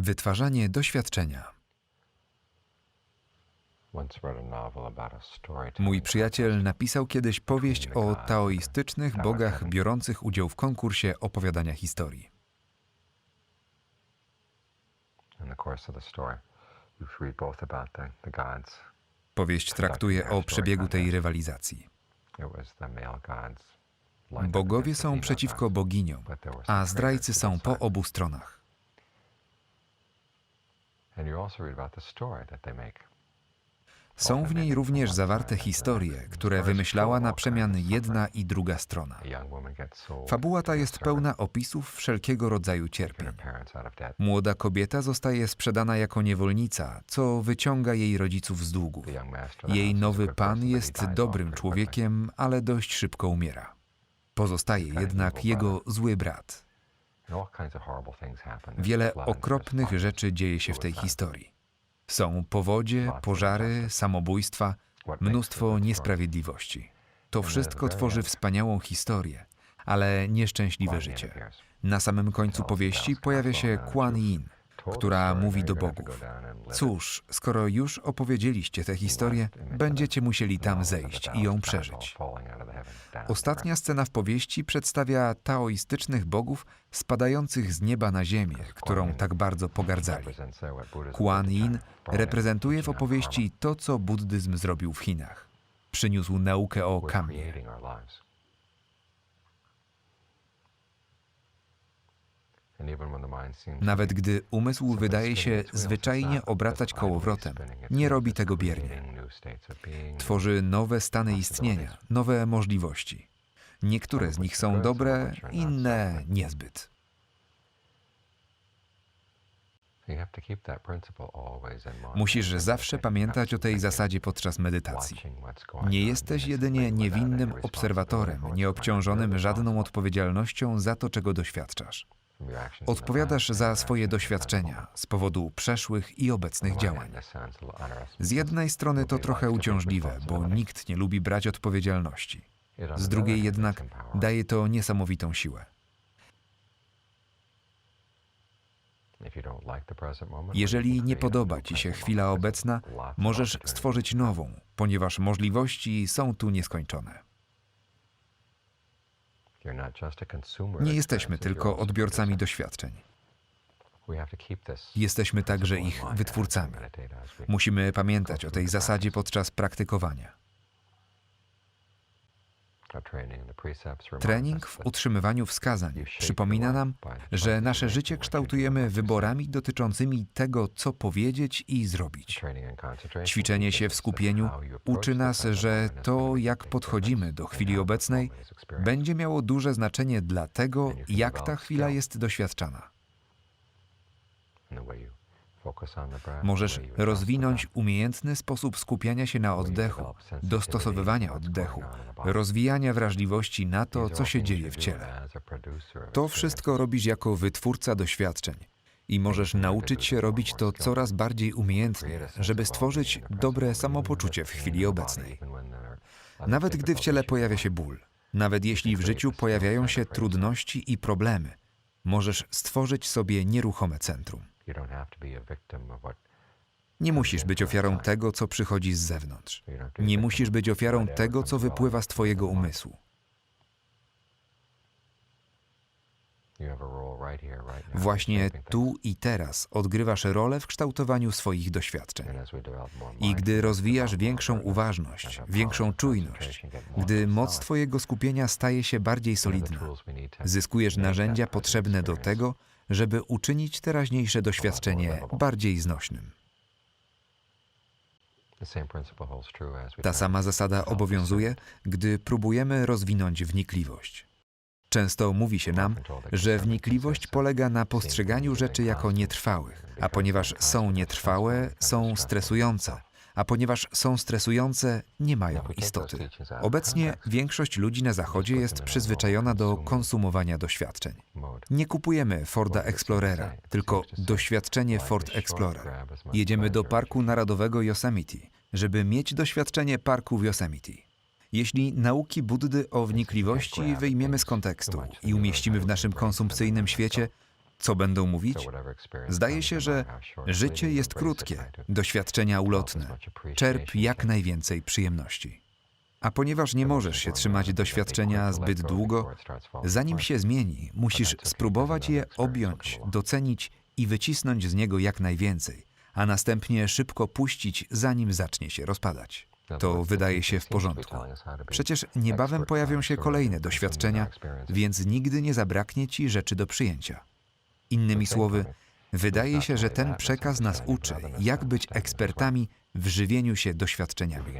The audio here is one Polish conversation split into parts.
Wytwarzanie doświadczenia. Mój przyjaciel napisał kiedyś powieść o taoistycznych bogach biorących udział w konkursie opowiadania historii. Powieść traktuje o przebiegu tej rywalizacji. Bogowie są przeciwko boginiom, a zdrajcy są po obu stronach. Są w niej również zawarte historie, które wymyślała na przemian jedna i druga strona. Fabuła ta jest pełna opisów wszelkiego rodzaju cierpień. Młoda kobieta zostaje sprzedana jako niewolnica, co wyciąga jej rodziców z długów. Jej nowy pan jest dobrym człowiekiem, ale dość szybko umiera. Pozostaje jednak jego zły brat. Wiele flood, there's okropnych rzeczy dzieje się w tej historii. Są powodzie, pożary, samobójstwa, mnóstwo niesprawiedliwości. To wszystko tworzy wspaniałą historię, ale nieszczęśliwe życie. Na samym końcu powieści pojawia się Kuan Yin, która mówi do bogów: Cóż, skoro już opowiedzieliście tę historię, będziecie musieli tam zejść i ją przeżyć. Ostatnia scena w powieści przedstawia taoistycznych bogów spadających z nieba na ziemię, którą tak bardzo pogardzali. Kuan Yin reprezentuje w opowieści to, co buddyzm zrobił w Chinach. Przyniósł naukę o kamie. Nawet gdy umysł wydaje się zwyczajnie obracać kołowrotem, nie robi tego biernie. Tworzy nowe stany istnienia, nowe możliwości. Niektóre z nich są dobre, inne niezbyt. Musisz zawsze pamiętać o tej zasadzie podczas medytacji. Nie jesteś jedynie niewinnym obserwatorem, nieobciążonym żadną odpowiedzialnością za to, czego doświadczasz. Odpowiadasz za swoje doświadczenia z powodu przeszłych i obecnych działań. Z jednej strony to trochę uciążliwe, bo nikt nie lubi brać odpowiedzialności. Z drugiej jednak daje to niesamowitą siłę. Jeżeli nie podoba Ci się chwila obecna, możesz stworzyć nową, ponieważ możliwości są tu nieskończone. Nie jesteśmy tylko odbiorcami doświadczeń. Jesteśmy także ich wytwórcami. Musimy pamiętać o tej zasadzie podczas praktykowania. Trening w utrzymywaniu wskazań przypomina nam, że nasze życie kształtujemy wyborami dotyczącymi tego, co powiedzieć i zrobić. Ćwiczenie się w skupieniu uczy nas, że to, jak podchodzimy do chwili obecnej, będzie miało duże znaczenie dla tego, jak ta chwila jest doświadczana. Możesz rozwinąć umiejętny sposób skupiania się na oddechu, dostosowywania oddechu, rozwijania wrażliwości na to, co się dzieje w ciele. To wszystko robisz jako wytwórca doświadczeń i możesz nauczyć się robić to coraz bardziej umiejętnie, żeby stworzyć dobre samopoczucie w chwili obecnej. Nawet gdy w ciele pojawia się ból, nawet jeśli w życiu pojawiają się trudności i problemy, możesz stworzyć sobie nieruchome centrum. Nie musisz być ofiarą tego, co przychodzi z zewnątrz. Nie musisz być ofiarą tego, co wypływa z Twojego umysłu. Właśnie tu i teraz odgrywasz rolę w kształtowaniu swoich doświadczeń. I gdy rozwijasz większą uważność, większą czujność, gdy moc Twojego skupienia staje się bardziej solidna, zyskujesz narzędzia potrzebne do tego, żeby uczynić teraźniejsze doświadczenie bardziej znośnym. Ta sama zasada obowiązuje, gdy próbujemy rozwinąć wnikliwość. Często mówi się nam, że wnikliwość polega na postrzeganiu rzeczy jako nietrwałych, a ponieważ są nietrwałe, są stresujące, a ponieważ są stresujące, nie mają istoty. Obecnie większość ludzi na Zachodzie jest przyzwyczajona do konsumowania doświadczeń. Nie kupujemy Forda Explorera, tylko doświadczenie Ford Explorer. Jedziemy do Parku Narodowego Yosemite, żeby mieć doświadczenie parku w Yosemite. Jeśli nauki Buddy o wnikliwości wyjmiemy z kontekstu i umieścimy w naszym konsumpcyjnym świecie, Co będą mówić? Zdaje się, że życie jest krótkie, doświadczenia ulotne. Czerp jak najwięcej przyjemności. A ponieważ nie możesz się trzymać doświadczenia zbyt długo, zanim się zmieni, musisz spróbować je objąć, docenić i wycisnąć z niego jak najwięcej, a następnie szybko puścić, zanim zacznie się rozpadać. To wydaje się w porządku. Przecież niebawem pojawią się kolejne doświadczenia, więc nigdy nie zabraknie ci rzeczy do przyjęcia. Innymi słowy, wydaje się, że ten przekaz nas uczy, jak być ekspertami w żywieniu się doświadczeniami.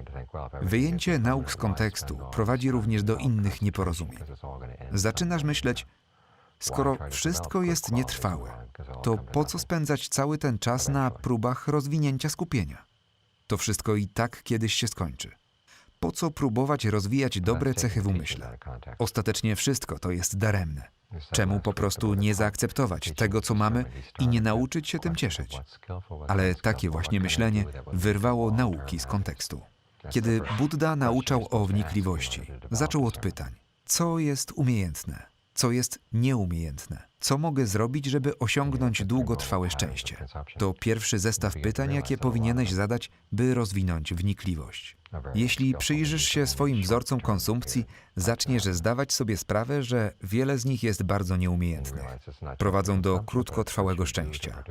Wyjęcie nauk z kontekstu prowadzi również do innych nieporozumień. Zaczynasz myśleć, skoro wszystko jest nietrwałe, to po co spędzać cały ten czas na próbach rozwinięcia skupienia? To wszystko i tak kiedyś się skończy. Po co próbować rozwijać dobre cechy w umyśle? Ostatecznie wszystko to jest daremne. Czemu po prostu nie zaakceptować tego, co mamy i nie nauczyć się tym cieszyć? Ale takie właśnie myślenie wyrwało nauki z kontekstu. Kiedy Buddha nauczał o wnikliwości, zaczął od pytań: co jest umiejętne, co jest nieumiejętne, co mogę zrobić, żeby osiągnąć długotrwałe szczęście? To pierwszy zestaw pytań, jakie powinieneś zadać, by rozwinąć wnikliwość. Jeśli przyjrzysz się swoim wzorcom konsumpcji, zaczniesz zdawać sobie sprawę, że wiele z nich jest bardzo nieumiejętnych. Prowadzą do krótkotrwałego szczęścia.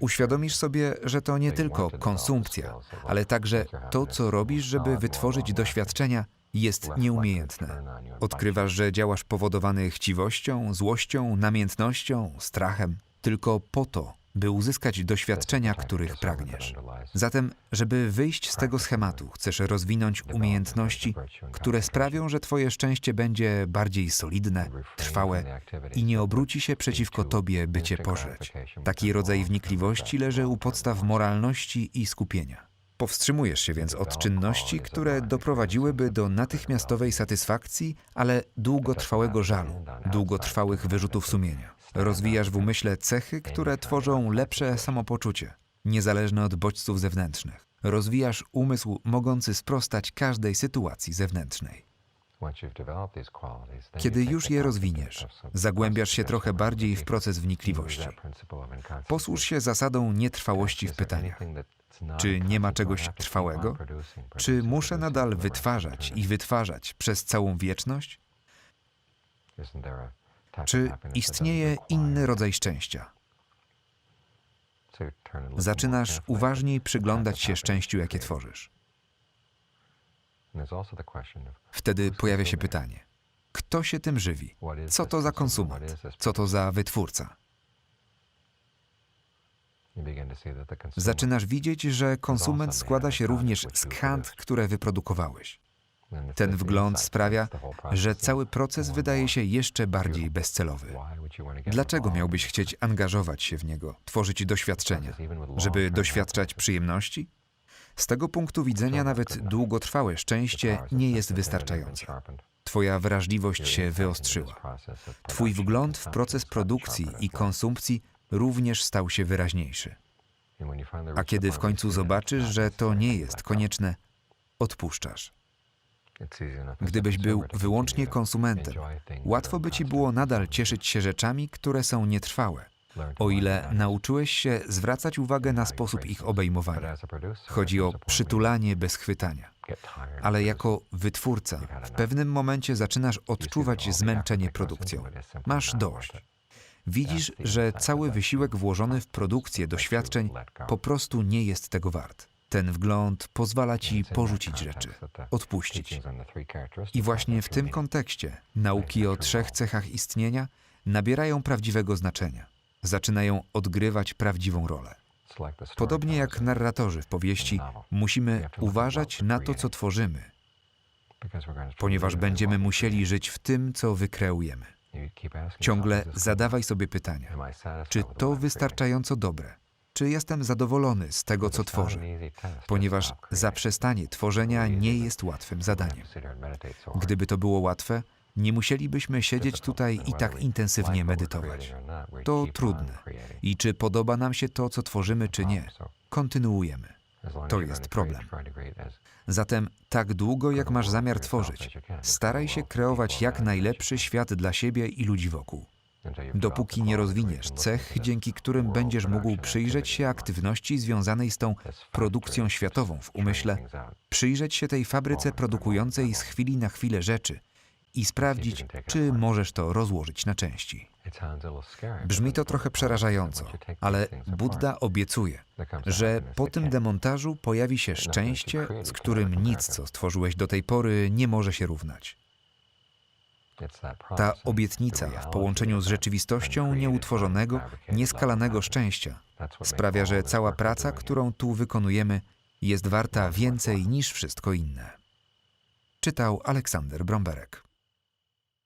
Uświadomisz sobie, że to nie tylko konsumpcja, ale także to, co robisz, żeby wytworzyć doświadczenia, jest nieumiejętne. Odkrywasz, że działasz powodowany chciwością, złością, namiętnością, strachem, tylko po to, by uzyskać doświadczenia, których pragniesz. Zatem, żeby wyjść z tego schematu, chcesz rozwinąć umiejętności, które sprawią, że Twoje szczęście będzie bardziej solidne, trwałe i nie obróci się przeciwko Tobie, by Cię pożreć. Taki rodzaj wnikliwości leży u podstaw moralności i skupienia. Powstrzymujesz się więc od czynności, które doprowadziłyby do natychmiastowej satysfakcji, ale długotrwałego żalu, długotrwałych wyrzutów sumienia. Rozwijasz w umyśle cechy, które tworzą lepsze samopoczucie, niezależne od bodźców zewnętrznych. Rozwijasz umysł mogący sprostać każdej sytuacji zewnętrznej. Kiedy już je rozwiniesz, zagłębiasz się trochę bardziej w proces wnikliwości. Posłuż się zasadą nietrwałości w pytaniach. Czy nie ma czegoś trwałego? Czy muszę nadal wytwarzać i wytwarzać przez całą wieczność? Czy istnieje inny rodzaj szczęścia? Zaczynasz uważniej przyglądać się szczęściu, jakie tworzysz. Wtedy pojawia się pytanie: kto się tym żywi? Co to za konsument? Co to za wytwórca? Zaczynasz widzieć, że konsument składa się również z kant, które wyprodukowałeś. Ten wgląd sprawia, że cały proces wydaje się jeszcze bardziej bezcelowy. Dlaczego miałbyś chcieć angażować się w niego, tworzyć doświadczenia? Żeby doświadczać przyjemności? Z tego punktu widzenia nawet długotrwałe szczęście nie jest wystarczające. Twoja wrażliwość się wyostrzyła. Twój wgląd w proces produkcji i konsumpcji również stał się wyraźniejszy. A kiedy w końcu zobaczysz, że to nie jest konieczne, odpuszczasz. Gdybyś był wyłącznie konsumentem, łatwo by ci było nadal cieszyć się rzeczami, które są nietrwałe, o ile nauczyłeś się zwracać uwagę na sposób ich obejmowania. Chodzi o przytulanie bez chwytania. Ale jako wytwórca w pewnym momencie zaczynasz odczuwać zmęczenie produkcją. Masz dość. Widzisz, że cały wysiłek włożony w produkcję doświadczeń po prostu nie jest tego wart. Ten wgląd pozwala ci porzucić rzeczy, odpuścić. I właśnie w tym kontekście nauki o trzech cechach istnienia nabierają prawdziwego znaczenia. Zaczynają odgrywać prawdziwą rolę. Podobnie jak narratorzy w powieści, musimy uważać na to, co tworzymy, ponieważ będziemy musieli żyć w tym, co wykreujemy. Ciągle zadawaj sobie pytania: czy to wystarczająco dobre? Czy jestem zadowolony z tego, co tworzę? Ponieważ zaprzestanie tworzenia nie jest łatwym zadaniem. Gdyby to było łatwe, nie musielibyśmy siedzieć tutaj i tak intensywnie medytować. To trudne. I czy podoba nam się to, co tworzymy, czy nie, kontynuujemy. To jest problem. Zatem tak długo, jak masz zamiar tworzyć, staraj się kreować jak najlepszy świat dla siebie i ludzi wokół. dopóki nie rozwiniesz cech, dzięki którym będziesz mógł przyjrzeć się aktywności związanej z tą produkcją światową w umyśle, przyjrzeć się tej fabryce produkującej z chwili na chwilę rzeczy i sprawdzić, czy możesz to rozłożyć na części. Brzmi to trochę przerażająco, ale Buddha obiecuje, że po tym demontażu pojawi się szczęście, z którym nic, co stworzyłeś do tej pory, nie może się równać. Ta obietnica w połączeniu z rzeczywistością nieutworzonego, nieskalanego szczęścia sprawia, że cała praca, którą tu wykonujemy, jest warta więcej niż wszystko inne. Czytał Aleksander Bromberek.